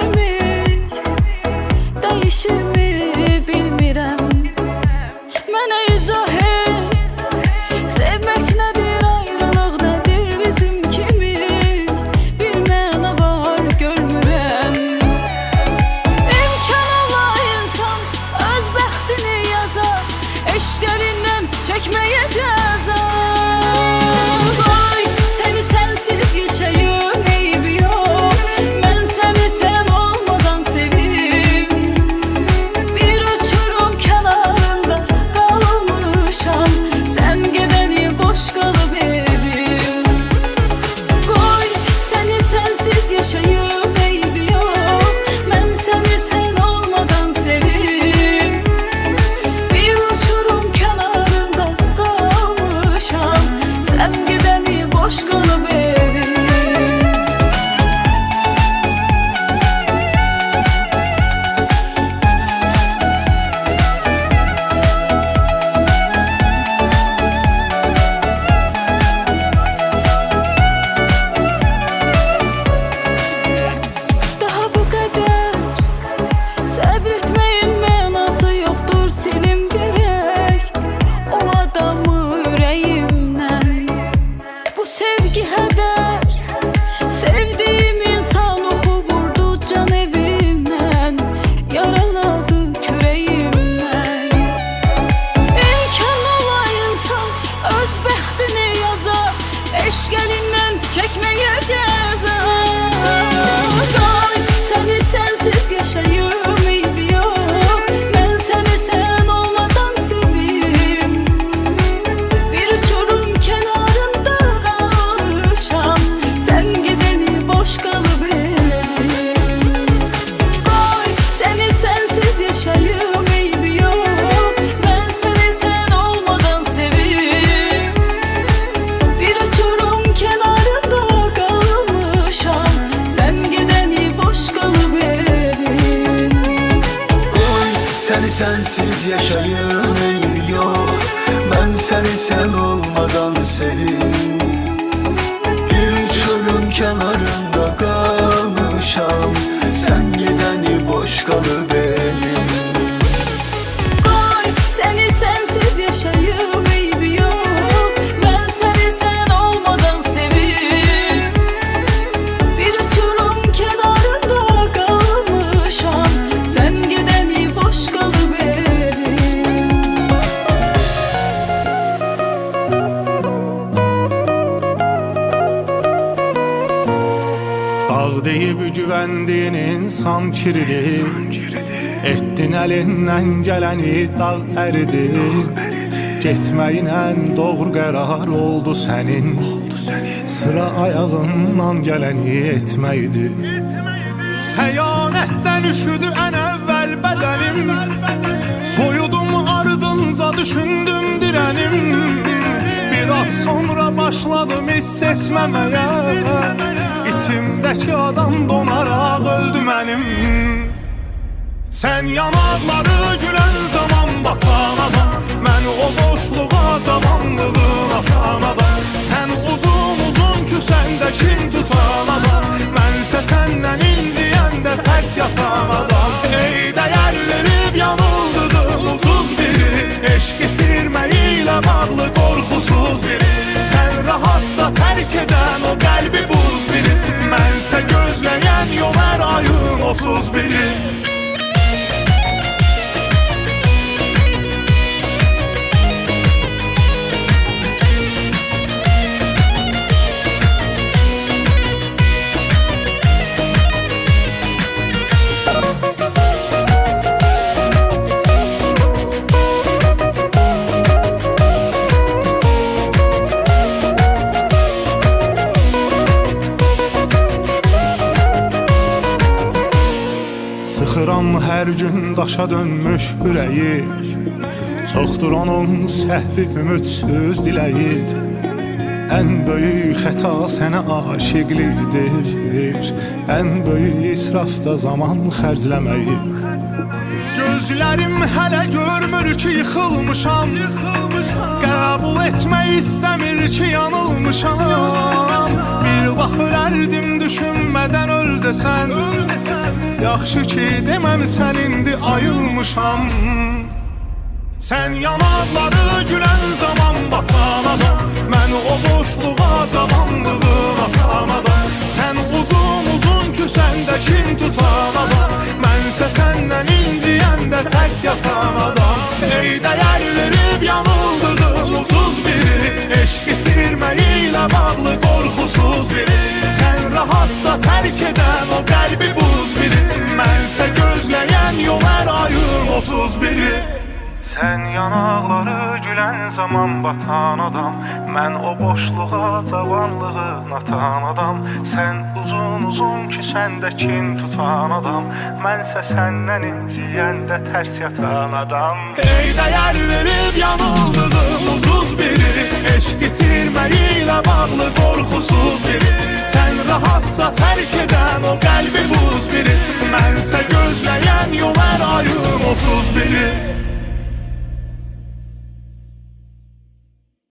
değişir mi? Değişir? Seni sensiz yaşayım eybi yok Ben seni sen olmadan sevim Bir uçurum kenarında kalmışam. Sen gideni boş kalı Dağ deyib güvəndiyin insan kiridir Etdin əlindən gələni dağ əridir Getməyinlə doğru qərar oldu sənin Sıra ayağından gələni etməkdir Xəyanətdən üşüdü ən əvvəl bədənim Soyudum ardınca düşündüm dirənim Biraz sonra başladım hiss etməməyə İçimdəki adam donaraq öldü mənim Sən yanaqları gülən zaman batan adam. Mən o boşluğa zamanlığın atan adam. Sən uzun uzun küsəndə kin tutan adam. Mənsə səndən inciyəndə tərs yatan adam qəlbi buz biri. Mənsə gözləyən yol hər ayın 31-i Sıxıram hər gün daşa dönmüş ürəyi Çoxdur onun səhvi ümidsiz diləyi. Ən böyük xəta sənə aşiqlikdir Ən böyük israf da zaman xərcləməyi. Gözlərim hələ görmür ki yıxılmışam. Qəbul etmək istəmir ki yanılmışam Vaxt ölərdim düşünmədən öl desən Yaxşı ki deməm sən indi ayılmışam. Sən yanaqları gülən zaman batan adam Mən o boşluğa zamanlığın atan adam Sən uzun uzun küsəndə kin tutan adam Mənsə səndən inciyəndə tərs yatan adam Ey dəyər qorxusuz biri. Sən rahatsa tərk edən o qəlbi buz biri. Mənsə gözləyən yol hər ayın otuz biri. Sən yanaqları gülən zaman batan adam. Mən o boşluğa cavanlığın atan adam. Sən uzun uzun küsəndə kin tutan adam. Mənsə səndən inciyəndə tərs yatan adam. Ey dəyər verib yanıldığım ucuz biri Eşq itirməyi ilə bağlı qorxusuz biri. Sən rahatsa tərk edən o qəlbi buz biri. Mənsə gözləyən yol hər ayın otuz biri